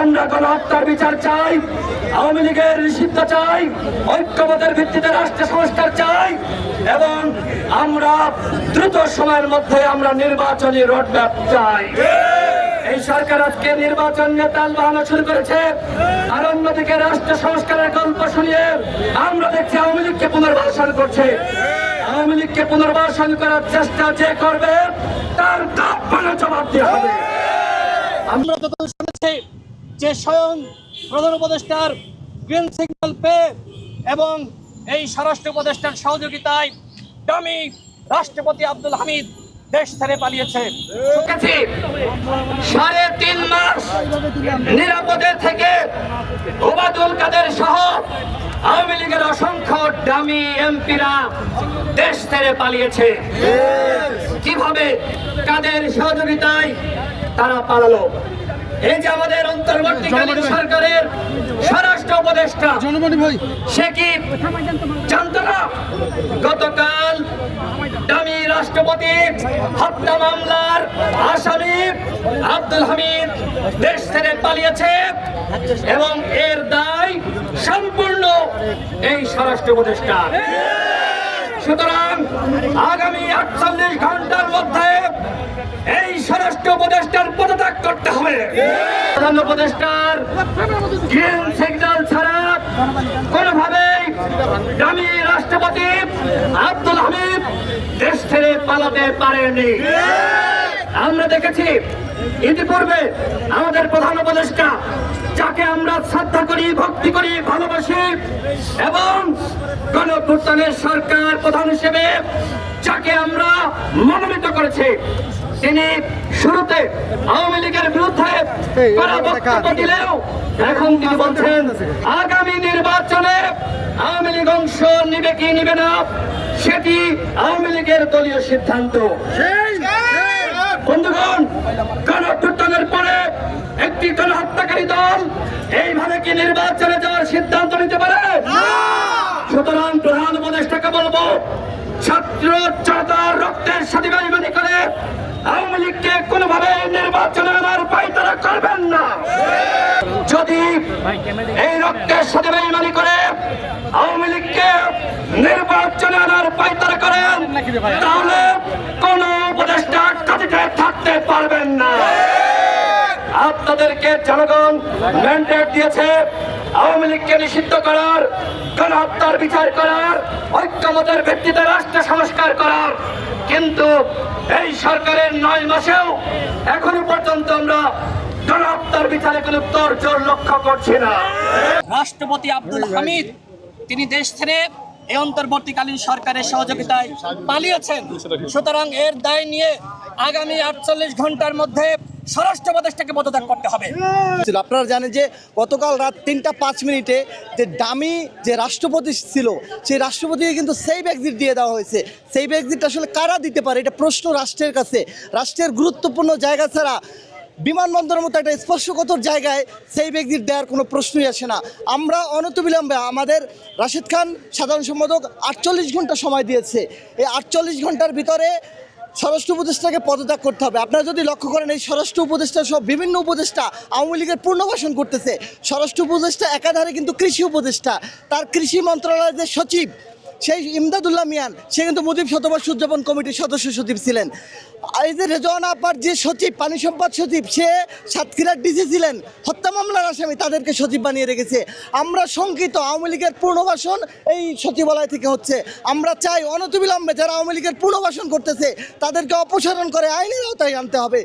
আমরা গণহত্যার বিচার চাই, আওয়ামী লীগের নিষিদ্ধ চাই, ঐক্যমতের ভিত্তিতে রাষ্ট্র সংস্কার চাই, এবং আমরা দ্রুত সময়ের মধ্যে আমরা নির্বাচনী রোডম্যাপ চাই। এই সরকার আজকে নির্বাচন নিয়ে তাল বাহানো শুরু করেছে। আর অন্যদিকে রাষ্ট্র সংস্কারের গল্প শুনিয়ে আমরা দেখছি আওয়ামী লীগকে পুনর্বাসন করছে। আওয়ামী লীগকে পুনর্বাসন করার চেষ্টা যে করবে, তার জবাব দেওয়া হবে। আমরা যে স্বয়ং প্রধান উপদেষ্টার গ্রিন সিগন্যাল পেয়ে এবং এই স্বরাষ্ট্র উপদেষ্টার সহযোগিতায় ডামি রাষ্ট্রপতি আব্দুল হামিদ দেশ ছেড়ে পালিয়েছে। সাড়ে তিন মাস নিরাপদে থেকে ওবাদুল কাদের সহ আওয়ামী লীগের অসংখ্য ডামি এমপিরা দেশ ছেড়ে পালিয়েছে। কীভাবে কাদের সহযোগিতায় তারা পালালো। এই যে আমাদের অন্তর্বর্তীকালীন সরকারের স্বরাষ্ট্র উপদেষ্টা সে কি জানতো না? গতকাল দামি রাষ্ট্রপতি হত্যা মামলার আসামি আব্দুল হামিদ দেশ ছেড়ে পালিয়েছে এবং এর দায় সম্পূর্ণ এই স্বরাষ্ট্র উপদেষ্টা সুতরাং আগামী আটচল্লিশ ঘণ্টার মধ্যে এই স্বরাষ্ট্র উপদেষ্টার পদত্যাগ করতে হবে। প্রধান উপদেষ্টার গ্রিন সিগন্যাল ছাড়া কোনোভাবেই দামি রাষ্ট্রপতি আব্দুল হামিদ দেশ ছেড়ে পালাতে পারেনি আমরা দেখেছি ইতিপূর্বে আমাদের প্রধান উপদেষ্টা যাকে আমরা শ্রদ্ধা করি ভক্তি করি ভালোবাসি এবং গণপ্রস্থানের সরকার প্রধান হিসেবে যাকে আমরা মনোনীত করেছি তিনি শুরুতে আওয়ামী লীগের বিরুদ্ধে কড়া বক্তব্য দিলেও এখন তিনি বলছেন আগামী নির্বাচনে আওয়ামী লীগ অংশ নিবে কি নিবে না সেটি আওয়ামী লীগের দলীয় সিদ্ধান্ত। কি নির্বাচনে যাওয়ার সিদ্ধান্ত নিতে পারে? সুতরাং প্রধান উপদেষ্টাকে বলব ছাত্র জনতার রক্তের সাথে করে আওয়ামী লীগকে কোনোভাবে নির্বাচনে আনার উপায় তারা করবেন না। যদি এই রক্তের সাথে বেইমানি করে আওয়ামী লীগকে নির্বাচনে আনার উপায় তারা করেন তাহলে কোন উপদেষ্টা কাজে থাকতে পারবেন না। আপনাদেরকে জনগণ ম্যান্ডেট দিয়েছে। আওয়ামী লীগকে নিষিদ্ধ করার, গণহত্যার বিচার করার, ঐক্যমতের ভিত্তিতে রাষ্ট্র সংস্কার করার। কিন্তু এই সরকারের নয় মাসেও এখনও পর্যন্ত আমরা গণহত্যার বিচারে কোনো তোর লক্ষ্য করছি না। রাষ্ট্রপতি আব্দুল হামিদ, তিনি দেশ ছেড়ে এই অন্তর্বর্তীকালীন সরকারের সহযোগিতায় পালিয়েছেন। সুতরাং এর দায় নিয়ে আগামী আটচল্লিশ ঘণ্টার মধ্যে স্বরাষ্ট্র উপদেষ্টাকে পদত্যাগ করতে হবে। আপনারা জানেন যে গতকাল রাত তিনটা পাঁচ মিনিটে যে দামি যে রাষ্ট্রপতি ছিল, সেই রাষ্ট্রপতিকে কিন্তু সেভ এক্সিট দিয়ে দেওয়া হয়েছে। সেভ এক্সিট আসলে কারা দিতে পারে? এটা প্রশ্ন রাষ্ট্রের কাছে। রাষ্ট্রের গুরুত্বপূর্ণ জায়গা ছাড়া বিমানবন্দরের মতো একটা স্পর্শকতর জায়গায় সেই এক্সিট দেওয়ার কোনো প্রশ্নই আসে না। আমরা অনতিবিলম্বে আমাদের রাশিদ খান সাধারণ সম্পাদক আটচল্লিশ ঘণ্টা সময় দিয়েছে। এই আটচল্লিশ ঘণ্টার ভিতরে স্বরাষ্ট্র উপদেষ্টাকে পদত্যাগ করতে হবে। আপনারা যদি লক্ষ্য করেন, এই স্বরাষ্ট্র উপদেষ্টা সব বিভিন্ন উপদেষ্টা আওয়ামী লীগের পূর্ণবাসন করতেছে। স্বরাষ্ট্র উপদেষ্টা একাধারে কিন্তু কৃষি উপদেষ্টা। তার কৃষি মন্ত্রণালয়ের যে সচিব সেই ইমদাদুল্লাহ মিয়ান, সে কিন্তু মুজিব শতবর্ষ উদযাপন কমিটির সদস্য সচিব ছিলেন। এই যে রেজওয়ান আপার যে সচিব, পানি সম্পদ সচিব, সে সাতক্ষীরার ডিসি ছিলেন। হত্যা মামলার আসামি তাদেরকে সচিব বানিয়ে রেখেছে। আমরা শঙ্কিত, আওয়ামী লীগের পুনর্বাসন এই সচিবালয় থেকে হচ্ছে। আমরা চাই অনতিবিলম্বে যারা আওয়ামী লীগের পুনর্বাসন করতেছে, তাদেরকে অপসারণ করে আইনের আওতায় আনতে হবে।